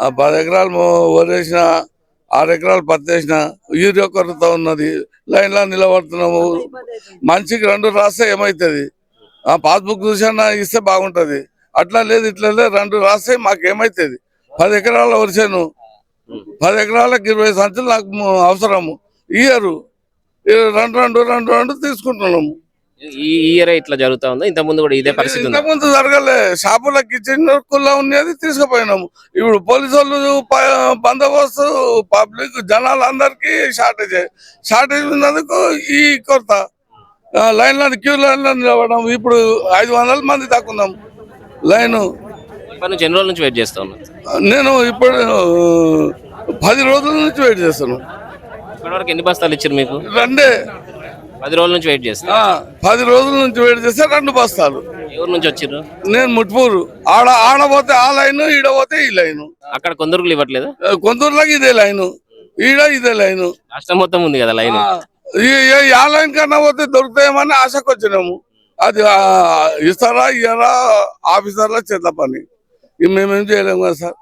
ఆ పది ఎకరాలు మో- వరేసిన ఆరు ఎకరాలు పత్తి వేసిన యూరియా కొరత ఉన్నది లైన్లో నిలబడుతున్నాము. మనిషికి రెండు రాస్తే ఏమవుతుంది ఆ పాస్బుక్ చూసినా ఇస్తే బాగుంటుంది. అట్లా లేదు ఇట్లా లేదు రెండు రాస్తే మాకు ఏమవుతుంది పది ఎకరాల వరిసాను. పది ఎకరాలకు ఇరవై సంచులు నాకు అవసరము. ఇయ్యరు. రెండు రెండు రెండు రెండు తీసుకుంటున్నాము. ఈ ఇయర్ ఇట్లా జరుగుతా ఉందా ఇంత ముందు కూడా ఇదే పరిస్థితి ఉందా? ఇంతకుముందు జరగలే. షాపులకు ఇచ్చిన కుల్లా ఉన్నది తీసుకుపోయినాము. ఇప్పుడు పోలీసు వాళ్ళు బందోబస్తు పబ్లిక్ జనాలందరికీ షార్టేజ్. షార్టేజ్ ఉన్నందుకు ఈ కొరత. లైన్లో క్యూ లైన్లో నిలబడడం ఇప్పుడు ఐదు వందల మంది దాకా ఉన్నాం. లైన్. నుంచి ఎన్ని రోజుల నుంచి వెయిట్ చేస్తా నేను ఇప్పుడు పది రోజుల నుంచి వెయిట్ చేస్తాను ఇప్పటివరకు ఎన్ని బస్తాలు ఇచ్చారు మీకు? రెండే. పది రోజుల నుంచి వెయిట్ చేస్తారు ఆ, పది రోజుల నుంచి వెయిట్ చేస్తే రెండు బస్తాలు. ఊరు నుంచి వచ్చిర్రు నేను ముట్పూరు. ఆడ ఆడ పోతే ఆ లైన్ ఈడ పోతే ఈ లైను. అక్కడ కొందరుకు ఇవ్వట్లేదు? కొందరులకు ఇదే లైను. ఈడ ఇదే లైను. రాష్ట్రం మొత్తం ఉంది కదా లైన్. ఆ, ఈ- ఈ- ఆ లైన్ కన్నా పోతే దొరుకుతాయేమని ఆశకు వచ్చినాము. అది ఆ, ఇస్తారా ఇయ్యరా ఆఫీసర్ల చేత పని. ఇక మేమేం చేయలేము కదా సార్.